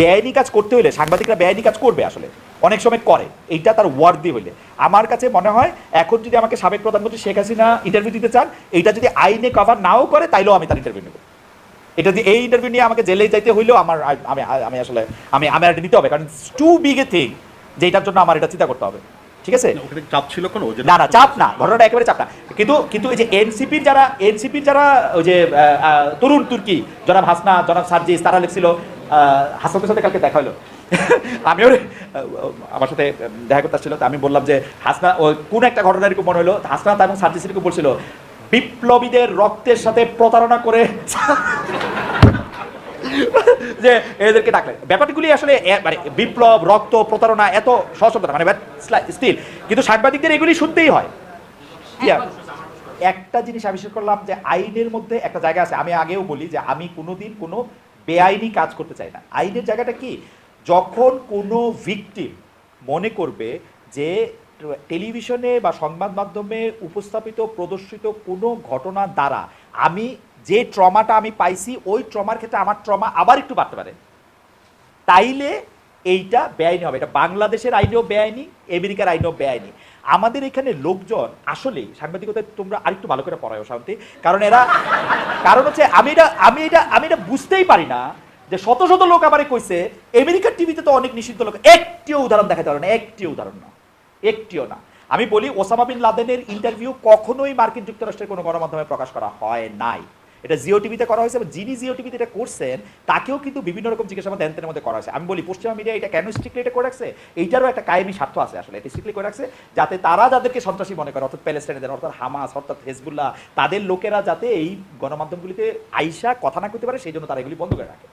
বেআইনি কাজ করতে হলে সাংবাদিকরা বেআইনি কাজ করবে আসলে। অনেক সময় করে এইটা তার ওয়ার্দি হইলে। আমার কাছে মনে হয় এখন যদি আমাকে সাবেক প্রধানমন্ত্রী শেখ হাসিনা ইন্টারভিউ দিতে চান এইটা যদি আইনে কভার নাও করে তাইলেও আমি তার ইন্টারভিউ নেব। এটা যদি এই ইন্টারভিউ নিয়ে আমাকে জেলে যাইতে হইলেও আমার আমি আমি আসলে আমি আমার এটা নিতে হবে। কারণ টু বিগ এ থিং যে এটার জন্য আমার এটা চিন্তা করতে হবে। ঠিক আছে? চাপ ছিল কোনো? না না চাপ না। ঘটনাটা একেবারে চাপ না। কিন্তু কিন্তু এই যে এনসিপির যারা এনসিপির যারা ওই যে তরুণ তুর্কি জনাব হাসনা জনাব সার্জিস তারা লিখছিল আহ, হাসনাতের সাথে কালকে দেখা হলো। আমিও আমার সাথে দেখা করতে আসছিল আমি বললাম যে হাসনা ও কোন একটা ঘটনা এরকম মনে হলো? হাসনাত এবং সার্জিস এরকম বলছিল বিপ্লবীদের রক্তের সাথে প্রতারণা করে যে এদেরকে ডাকলেন ব্যাপারগুলি আসলে মানে বিপ্লব রক্ত প্রতারণা এত সশব্দ মানে স্টিল কিন্তু সাংবাদিকদের এগুলি শুনতেই হয়। একটা জিনিস আবিষ্কার করলাম যে আইনের মধ্যে একটা জায়গা আছে। আমি আগেও বলি যে আমি কোনোদিন কোনো বেআইনি কাজ করতে চায় না। আইনের জায়গাটা কি? যখন কোনো ভিকটিম মনে করবে যে টেলিভিশনে বা সংবাদ মাধ্যমে উপস্থাপিত, প্রদর্শিত কোনো ঘটনা দ্বারা আমি যে ট্রমাটা আমি পাইছি, ওই ট্রমার ক্ষেত্রে আমার ট্রমা আবার একটু বাড়তে পারে। তাইলে এইটা বেআইনি হবে। এটা বাংলাদেশের আইনেও বেআইনি, আমেরিকার আইনেও বেআইনি। আমাদের এখানে লোকজন আসলেই সাংবাদিকতা তোমরা আরেকটু ভালো করে পড়ায় শান্তি। কারণ এরা, কারণ হচ্ছে আমি এটা আমি এটা আমি এটা বুঝতেই পারি না যে শত শত লোক আমারে কইছে, আমেরিকার টিভিতে তো অনেক নিষিদ্ধ লোক, একটিও উদাহরণ দেখাতে পারে না, একটিও উদাহরণ না, একটিও না। আমি বলি, ওসামা বিন লাদেনের ইন্টারভিউ কখনোই মার্কিন যুক্তরাষ্ট্রের কোনো গণমাধ্যমে প্রকাশ করা হয় নাই। এটা জিও টিভিতে করা হয়েছে, এবং যিনি জিও টিভিতে এটা করছেন, তাকেও কিন্তু বিভিন্ন রকম জিজ্ঞাসাবাদ দেনতের মধ্যে করা হয়েছে। আমি বলি, পশ্চিমা মিডিয়া এটা কেন স্ট্রিক্টলি এটা করে রাখছে? এইটারও একটা কায়েমি স্বার্থ আছে আসলে। এটা স্ট্রিক্টলি করে রাখছে যাতে তারা যাদেরকে সন্ত্রাসী মনে করে, অর্থাৎ প্যালেস্টাইনদের অর্থাৎ হামাস অর্থাৎ হেজবুল্লাহ তাদের লোকেরা যাতে এই গণমাধ্যমগুলিতে আইসা কথা না করতে পারে, সেই জন্য তারা এগুলি বন্ধ করে রাখে।